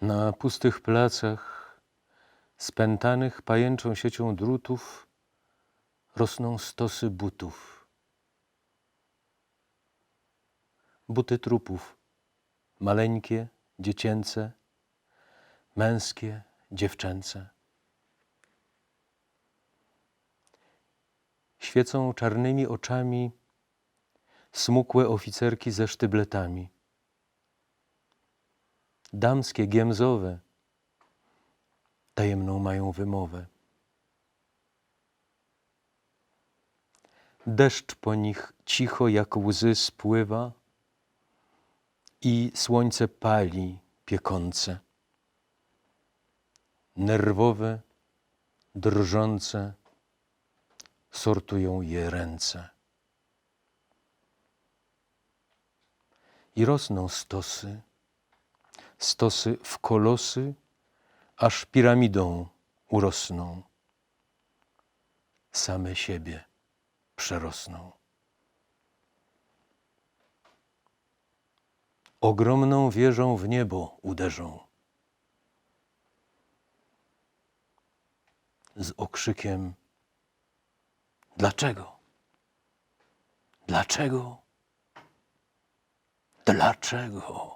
Na pustych placach, spętanych pajęczą siecią drutów, rosną stosy butów. Buty trupów, maleńkie, dziecięce, męskie, dziewczęce. Świecą czarnymi oczami smukłe oficerki ze sztybletami. Damskie, giemzowe, tajemną mają wymowę. Deszcz po nich cicho jak łzy spływa i słońce pali piekące. Nerwowe, drżące, sortują je ręce. I rosną stosy, stosy w kolosy, aż piramidą urosną. Same siebie przerosną. Ogromną wieżą w niebo uderzą. Z okrzykiem Dlaczego? Dlaczego? Dlaczego?